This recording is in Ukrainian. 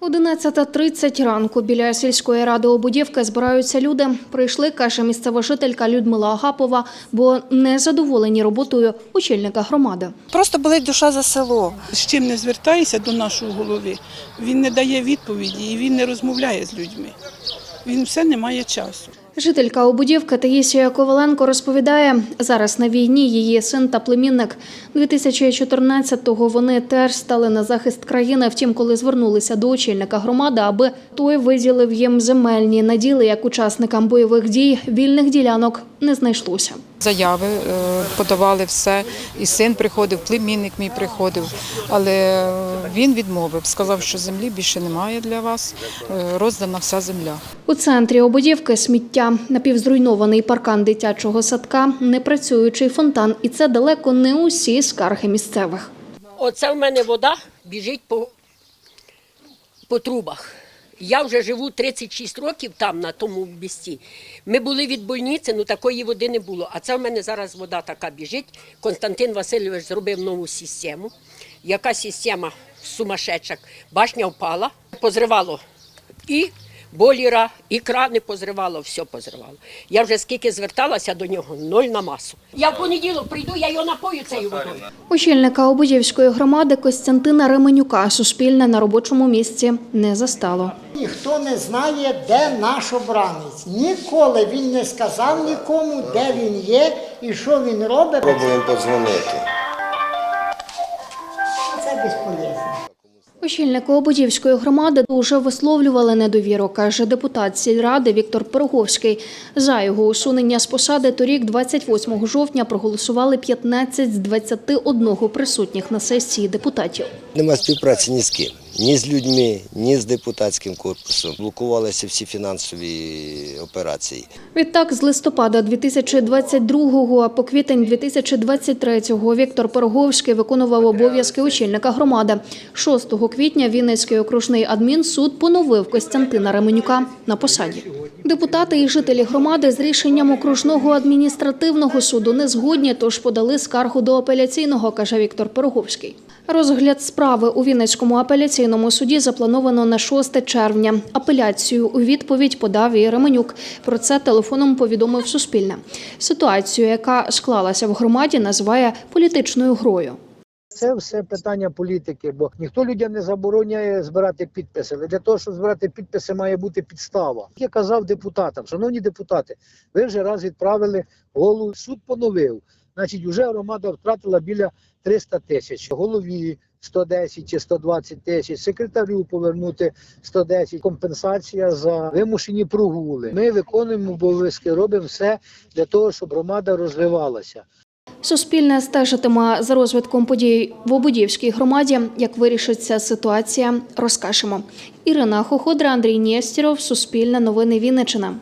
11.30 ранку біля сільської ради Обудівки збираються люди. Прийшли, каже місцева жителька Людмила Агапова, бо не задоволені роботою очільника громади. Просто болить душа за село. З чим не звертаєшся до нашого голови, він не дає відповіді і він не розмовляє з людьми. Він все не має часу. Жителька Обудівки Таїсія Коваленко розповідає, зараз на війні її син та племінник. 2014-го вони теж стали на захист країни. Втім, коли звернулися до очільника громади, аби той виділив їм земельні наділи як учасникам бойових дій, вільних ділянок не знайшлося. Заяви е, подавали все. І син приходив, племінник мій приходив, але е, він відмовив, сказав, що землі більше немає для вас, е, роздана вся земля. У центрі Обудівки сміття, напівзруйнований паркан дитячого садка, непрацюючий фонтан, і це далеко не усі скарги місцевих. Оце в мене вода біжить по, по трубах. Я вже живу 36 років там, на тому місці. Ми були від больниці, ну такої води не було. А це в мене зараз вода така біжить. Константин Васильович зробив нову систему. Яка система сумасшедша. Башня впала, позривало і боліра, і крани позривало, все позривало. Я вже скільки зверталася до нього, ноль на масу. Я в понеділок прийду, я його напою цією водою. Очільника Обудівської громади Костянтина Ременюка Суспільне на робочому місці не застало. Ніхто не знає, де наш обранець. Ніколи він не сказав нікому, де він є і що він робить. Пробуємо подзвонити. Очільнику Обудівської громади дуже висловлювали недовіру, каже депутат сільради Віктор Пироговський. За його усунення з посади торік, 28 жовтня, проголосували 15 з 21 присутніх на сесії депутатів. Нема співпраці ні з ким, ні з людьми, ні з депутатським корпусом. Блокувалися всі фінансові операції. Відтак, з листопада 2022 по квітень 2023 Віктор Пироговський виконував обов'язки очільника громади. 6 квітня Вінницький окружний адмінсуд поновив Костянтина Ременюка на посаді. Депутати і жителі громади з рішенням окружного адміністративного суду не згодні, тож подали скаргу до апеляційного, каже Віктор Пироговський. Розгляд справи у Вінницькому апеляційному суді заплановано на 6 червня. Апеляцію у відповідь подав і Ременюк. Про це телефоном повідомив Суспільне. Ситуацію, яка склалася в громаді, називає політичною грою. Це все питання політики, бо ніхто людям не забороняє збирати підписи. Але для того, щоб збирати підписи, має бути підстава. Я казав депутатам, шановні депутати, ви вже раз відправили голову, суд поновив. Значить, вже громада втратила біля 300 тисяч. Голові 110 чи 120 тисяч, секретарю повернути 110, компенсація за вимушені прогули. Ми виконуємо обов'язки, робимо все для того, щоб громада розвивалася. Суспільне стежитиме за розвитком подій в Обудівській громаді. Як вирішиться ситуація, розкажемо. Ірина Хоходра, Андрій Нєстєров, Суспільне новини Вінниччина.